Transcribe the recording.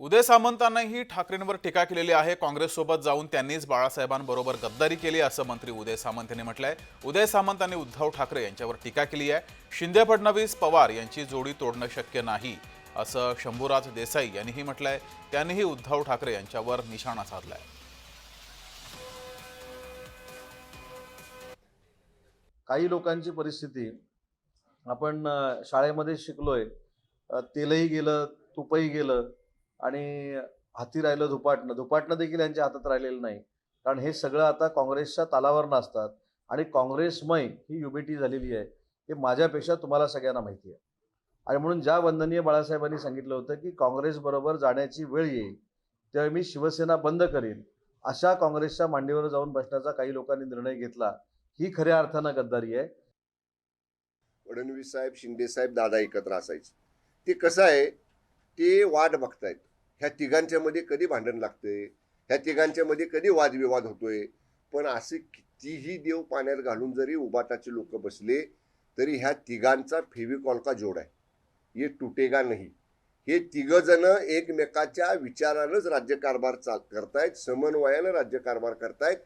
उदय सामंतांनाही ठाकरेंवर टीका केलेली आहे. काँग्रेससोबत जाऊन त्यांनीच बाळासाहेबांबरोबर गद्दारी केली असं मंत्री उदय सामंत यांनी म्हटलंय. उदय सामंतांनी उद्धव ठाकरे यांच्यावर टीका केली आहे. शिंदे फडणवीस पवार यांची जोडी तोडणं शक्य नाही असं शंभूराज देसाई यांनीही म्हटलंय. त्यांनीही उद्धव ठाकरे यांच्यावर निशाणा साधलाय. काही लोकांची परिस्थिती आपण शाळेमध्ये शिकलोय. तेलही गेलं तुपही गेलं. आणि हाती राहिलं धुपाटणं धुपाटणं देखील यांच्या हातात राहिलेलं नाही. कारण हे सगळं आता काँग्रेसच्या तालावर नसतात आणि काँग्रेसमय ही युबिटी झालेली आहे. हे माझ्यापेक्षा तुम्हाला सगळ्यांना माहिती आहे. आणि म्हणून ज्या वंदनीय बाळासाहेबांनी सांगितलं होतं की काँग्रेसबरोबर जाण्याची वेळ येईल तेव्हा मी शिवसेना बंद करीन. अशा काँग्रेसच्या मांडीवर जाऊन बसण्याचा काही लोकांनी निर्णय घेतला. ही खऱ्या अर्थानं गद्दारी आहे. फडणवीस साहेब शिंदे साहेब दादा एकत्र असायचे. ते कसं आहे? ते वाट बघतायत. ह्या तिघांच्या मध्ये कधी भांडण लागतंय ह्या तिघांच्या मध्ये कधी वादविवाद होतोय? पण असे कितीही देव पाण्यात घालून जरी उबाटाचे लोक बसले तरी ह्या तिघांचा फेविकॉल का जोड आहे. हे तुटेगा नाही. हे तिघजण एकमेकाच्या विचारानंच राज्यकारभार चाल करतायत समन्वयानं राज्यकारभार करतायत